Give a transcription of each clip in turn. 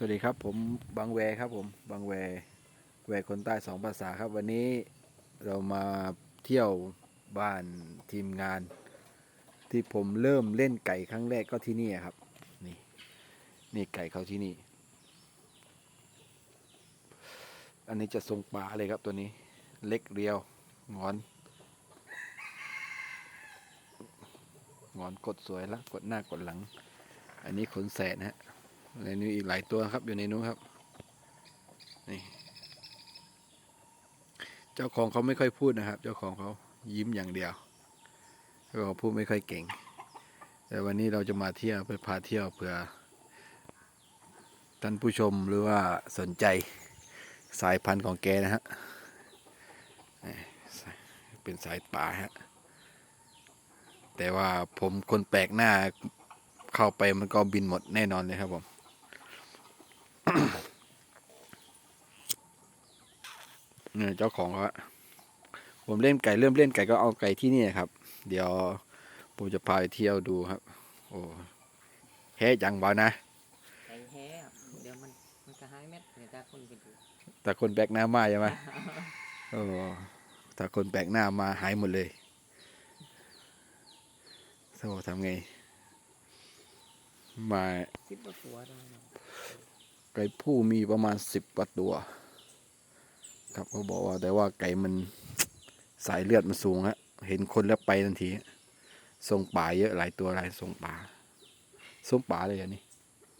สวัสดีครับผมบางแวครับผมบางแวแวคนใต้สองภาษาครับวันนี้เรามาเที่ยวบ้านทีมงาน ที่ผมเริ่มเล่นไก่ครั้งแรกก็ที่นี่ครับนี่นี่ไก่เขาที่นี่ อันนี้จะทรงป่าเลยครับตัวนี้ เล็กเรียวงอนงอนกดสวยละกดหน้ากดหลัง อันนี้ขนแสนฮะ ในนี้อีกหลายตัวครับอยู่ในนู้นครับนี่เจ้าของเขาไม่ค่อยพูดนะครับ เจ้าของเขายิ้มอย่างเดียวเจ้าของพูดไม่ค่อยเก่ง แต่วันนี้เราจะมาเที่ยวไปพาเที่ยวเผื่อท่านผู้ชมหรือว่าสนใจสายพันธุ์ของแกนะฮะนี่เป็นสายป่าฮะแต่ว่าผมคนแปลกหน้าเข้าไปมันก็บินหมดแน่นอนเลยครับผม เนี่ยเจ้าของเขาอะผมเล่นไก่เริ่มเล่นไก่ก็เอาไก่ที่นี่ครับ เดี๋ยวผมจะพาไปเที่ยวดูครับ โอ้แฮ่จังบ่นะไก่แห้อะเดี๋ยวมันมันจะหายเม็ดเดี๋ยวถ้าคนไปดูแต่คนแปลกหน้ามาใช่ไหมโอ้ถ้าคนแปลกหน้ามาหายหมดเลยโธ่ทำไงมาสิบกว่าตัวได้นะไก่ผู้มีประมาณสิบกว่าตัว ครับเขาบอกว่าแต่ว่าไก่มันสายเลือดมันสูงฮะเห็นคนแล้วไปทันทีทรงป่าเยอะหลายตัวหลายทรงป่าทรงป่าเลยอันนี้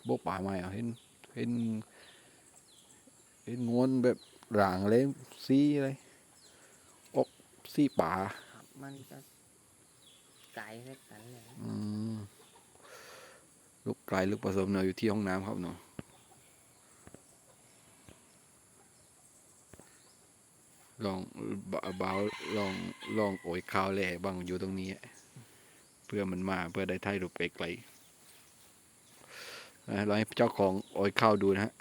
โบกป่าไม่เอาเห็นเห็นเห็นงวนแบบหลางเลยซีอะไรอกซีป่าครับมันจะไก่เล็กกันเลยอืมลูกไก่ลูกผสมเนยอยู่ที่ห้องน้ำครับหนูลองบ เบาลองลองโอยข้าวแหล่บ้างอยู่ตรงนี้ เพื่อมันมาเพื่อได้ถ่ายรูปไกลๆนะเราให้เจ้าของโอยข้าวดูนะฮะ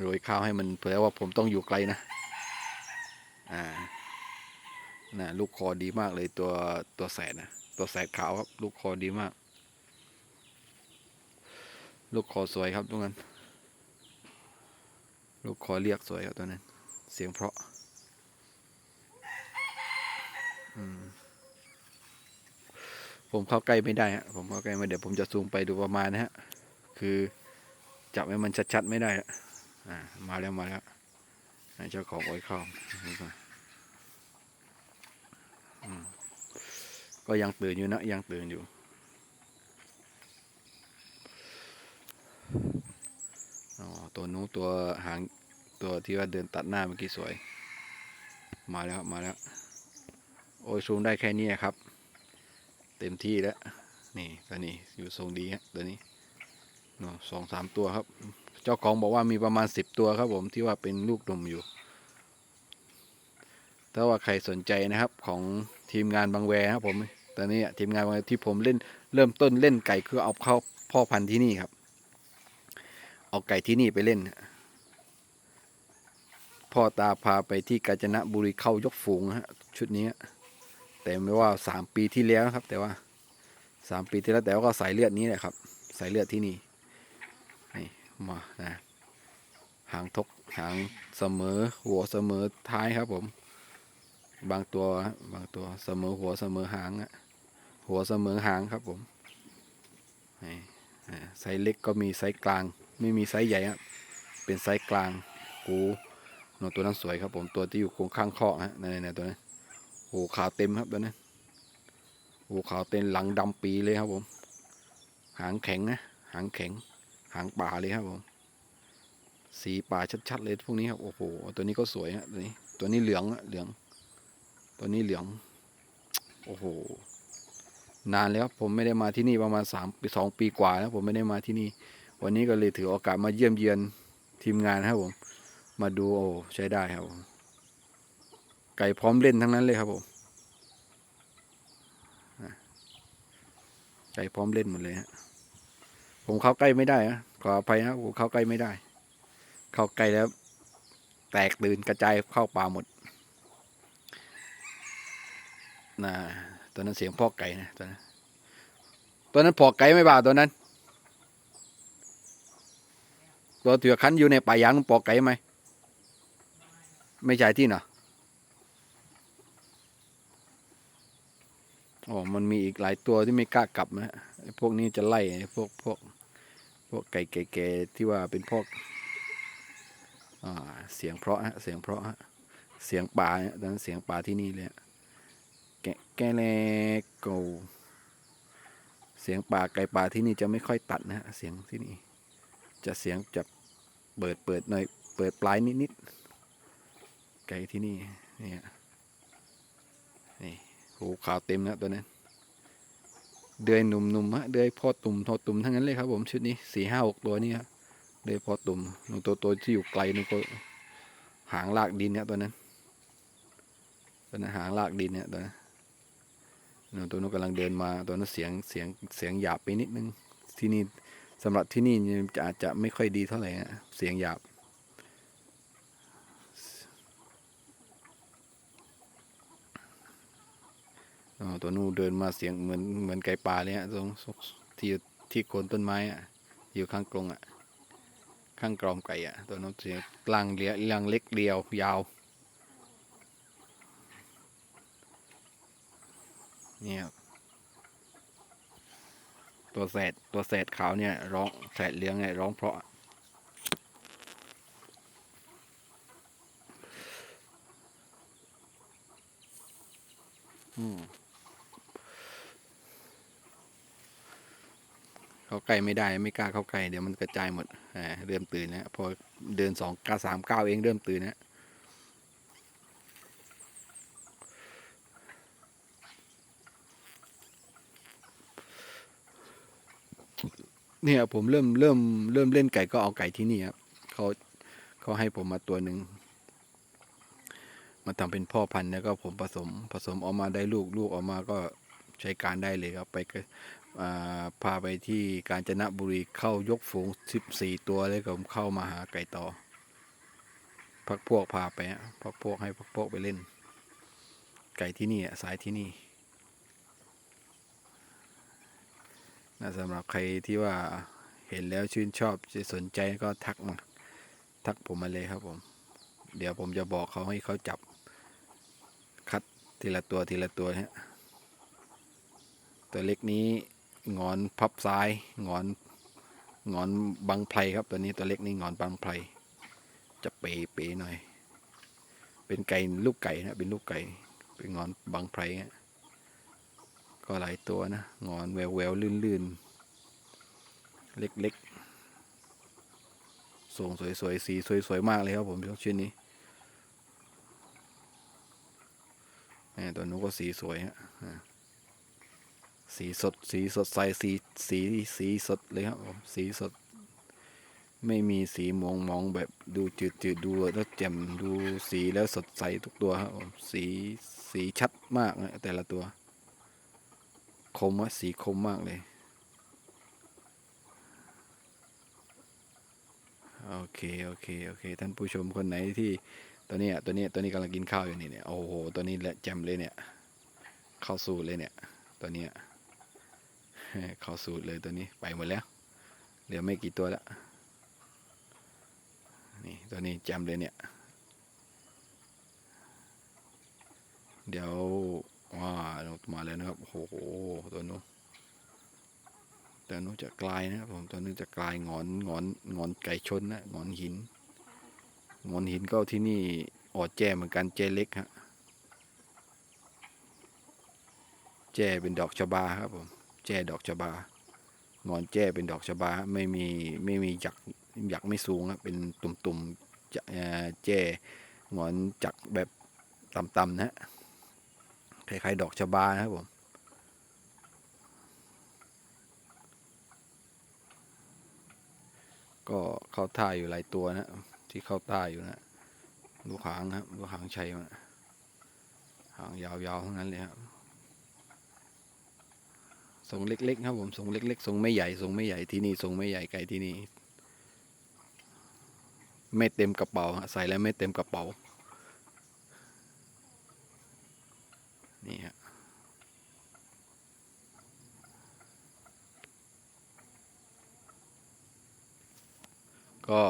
โรยข้าวให้มันเผื่อว่าผมต้องอยู่ไกลนะ อ่านะลูกคอดีมากเลยตัวตัวแสดนะ ตัวแสดขาวครับ ลูกคอดีมาก ลูกคอสวยครับตรงนั้น ลูกคอเรียกสวยครับตัวนั้น เสียงเพราะผมเข้าใกล้ไม่ได้ฮะผมเข้าใกล้ไม่เดี๋ยวผมจะซูมไปดูประมาณนะฮะ คือจับให้มันชัดๆไม่ได้อ่ามาแล้วมาแล้วเจ้าของโอ้อยเข้าก็ยังตื่นอยู่นะยังตื่นอยู่ อ๋อ ตัวนู้ตัวหาง ตัวที่ว่าเดินตัดหน้าเมื่อกี้สวย มาแล้วมาแล้ว โอ้ยซูมได้แค่นี้ครับ เต็มที่แล้ว นี่ตัวนี้อยู่ทรงดีฮะตัวนี้เนาะสองสามตัวครับ เจ้าของบอกว่ามีประมาณสิบตัวครับผมที่ว่าเป็นลูกดมอยู่ ถ้าว่าใครสนใจนะครับของทีมงานบางแวครับผมตอนนี้ทีมงานบางแวที่ผมเล่นเริ่มต้นเล่นไก่คือเอาเข้าพ่อพันธุ์ที่นี่ครับ เอาไก่ที่นี่ไปเล่น พ่อตาพาไปที่กาญจนบุรีเข้ายกฝูงฮะชุดนี้ แต่ไม่ว่าสามปีที่แล้วครับ แต่ว่าสามปีที่แล้วแต่ว่าก็สายเลือดนี้แหละครับสายเลือดที่นี่นี่มานะหางทกหางเสมอหัวเสมอท้ายครับผม บางตัวบางตัวเสมอหัวเสมอหางอะหัวเสมอหางครับผมนี่อ่าไซส์เล็กก็มีไซส์กลาง ไม่มีไซส์ใหญ่ครับเป็นไซส์กลางกู นตัวนั้นสวยครับผมตัวที่อยู่โครงข้างคอฮะนั่นตัวนั้โอ้ขาวเต็มครับตัวนั้โอ้ขาวเต็มหลังดำปีเลยครับผม หางแข็งนะหางแข็ง หางป่าเลยครับผม สีป่าชัดๆเลยพวกนี้ครับโอ้โหตัวนี้ก็สวยฮะตัวนี้ตัวนี้เหลืองอะเหลือง ตัวนี้เหลือง โอ้โหนานแล้วผมไม่ได้มาที่นี่ประมาณสามปีสองปีกว่าแล้วผมไม่ได้มาที่นี่ วันนี้ก็เลยถือโอกาสมาเยี่ยมเยียนทีมงานครับผม มาดูโอ้ใช้ได้ครับผมไก่พร้อมเล่นทั้งนั้นเลยครับผมไก่พร้อมเล่นหมดเลยฮะผมเข้าใกล้ไม่ได้นะขออภัยนะผมเข้าใกล้ไม่ได้ เข้าใกล้แล้ว แตกตื่นกระจายเข้าป่าหมดนะตัวนั้นเสียงพ่อไก่นะตัวนั้นตัวนั้นพอไก่ไม่บ่าตัวนั้นตัวเถือคันอยู่ในป่ายางปอกไก่ไหม ไม่ใช่ที่เนาะอ๋อมันมีอีกหลายตัวที่ไม่กล้ากลับนะฮะพวกนี้จะไล่ไอ้พวกพวกพวกไก่แก่ๆที่ว่าเป็นพวกเสียงเพราะฮะเสียงเพราะฮะเสียงป่าเนี่ยตอนนั้นเสียงป่าที่นี่เลยแกะแกะแลโกเสียงป่าไก่ป่าที่นี่จะไม่ค่อยตัดนะฮะเสียงที่นี่ จะเสียงจะเปิดเปิดหน่อยเปิดปลายนิดๆ ไก่ที่นี่นี่ฮะนี่หูขาวเต็มนะตัวนั้นเดือยหนุ่มๆฮะเดือยพ่อตุ่มทอตุ่มทั้งนั้นเลยครับ ผมชุดนี้สี่ห้าหกตัวนี่ครับเดือยพ่อตุ่มหนูตัวตัวที่อยู่ไกลหนูก็หางลากดินเนี่ยตัวนั้นตัวนั้นหางลากดินเนี่ยตัวนั้นหนูตัวนู้นกำลังเดินมาตัวนั้นเสียงเสียงเสียงหยาบไปนิดนึงที่นี่สำหรับที่นี่จะอาจจะไม่ค่อยดีเท่าไหร่ฮะเสียงหยาบ ตัวนู้นเดินมาเสียงเหมือนเหมือนไก่ป่าเลยฮะตรงที่ที่โคนต้นไม้อะอยู่ข้างกรงอะ ข้างกรอมไก่อะ ตัวนู้นเสียงกลางเลี้ยเลียงเล็กเรียวยาวเนี่ยตัวแสดตัวแสดขาวเนี่ยร้องแสดเลี้ยงเนี่ยร้องเพราะ อืม เข้า ใกล้ไม่ได้ไม่กล้าเข้าใกล้เดี๋ยวมันกระจายหมดเริ่มตื่นแล้วพอเดินสองก้าสามก้าวเองเริ่มตื่นแล้วเนี่ยผมเริ่มเริ่มเริ่มเล่นไก่ก็เอาไก่ที่นี่ครับเขาเขาให้ผมมาตัวหนึ่งมาทำเป็นพ่อพันธุ์แล้วก็ผมผสมผสมออกมาได้ลูกลูกออกมาก็ใช้การได้เลยครับ ไปก็อ่า พาไปที่กาญจนบุรีเข้ายกฝูงสิบสี่ตัวเลยผมเข้ามาหาไก่ต่อ พักพวกพาไปฮะพักพวกให้พักพวกไปเล่น ไก่ที่นี่สายที่นี่นะสำหรับใครที่ว่าเห็นแล้วชื่นชอบจะสนใจก็ทักมาทักผมมาเลยครับผม เดี๋ยวผมจะบอกเขาให้เขาจับ คัดทีละตัวทีละตัวฮะตัวเล็กนี้ งอนพับซ้ายงอนงอนบังไพรครับตัวนี้ตัวเล็กนี้งอนบังไพรจะเป๋เป๋หน่อย เป็นไก่ลูกไก่นะเป็นลูกไก่ เป็นงอนบังไพรก็หลายตัวนะงอนแววแววลื่นลื่นๆเล็กๆทรงสวยๆสีสวยๆมากเลยครับผมชุดนี้นี่ตัวนู้ก็สีสวยฮะ สีสด สีสดใส สีสีสีสดเลยครับผมสีสด ไม่มีสีมองมองแบบดูจืดจืดดูแล้วแจ่มดูสีแล้วสดใสทุกตัวครับผมสีสีชัดมากนะแต่ละตัว คมว่าสีคมมากเลย โอเค โอเค โอเค ท่านผู้ชมคนไหนที่ตัวนี้ตัวนี้ตัวนี้กำลังกินข้าวอยู่นี่เนี่ยโอ้โหตัวนี้แหละแจ่มเลยเนี่ย เข้าสูตรเลยเนี่ยตัวเนี้ย เข้าสูตรเลยตัวนี้ไปหมดแล้ว เหลือไม่กี่ตัวแล้ว นี่ตัวนี้จำเลยเนี่ย เดี๋ยวว้ามาแล้วนะครับโอ้โหตัวนู้นตัวนู้นจะกลายนะครับผมตัวนู้นจะกลายงอนงอนงอนไก่ชนนะงอนหินงอนหินก็ที่นี่ออดแจเหมือนกันแจเล็กฮะแจเป็นดอกชะบาครับผม แจ้ดอกชะบา งอนแจ้เป็นดอกชะบาไม่มีไม่มีหยักหยักไม่สูงครับเป็นตุ่มๆจะแจ้งอนจักแบบต่ำๆนะฮะคล้ายๆดอกชะบานะครับผมก็เข้าท่าอยู่หลายตัวนะ ที่เข้าท่าอยู่นะดูหางครับดูหางชัยมันหางยาวๆทั้งนั้นเลยครับ ทรงเล็ก ๆ ครับผมทรงเล็ก ๆทรงไม่ใหญ่ทรงไม่ใหญ่ที่นี่ทรงไม่ใหญ่ไก่ที่นี่ ไม่เต็มกระเป๋าใส่แล้วไม่เต็มกระเป๋า นี่ฮะก็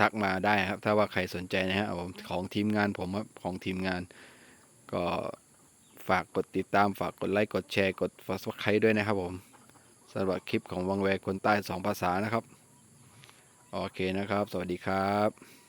ทักมาได้ครับ ถ้าว่าใครสนใจนะฮะผมของทีมงานผมครับของทีมงาน ก็ ฝากกดติดตามฝากกดไลค์กดแชร์กดฟอสไครด้วยนะครับผมสำหรับคลิปของวังแวคนใต้สองภาษานะครับ โอเคนะครับ สวัสดีครับ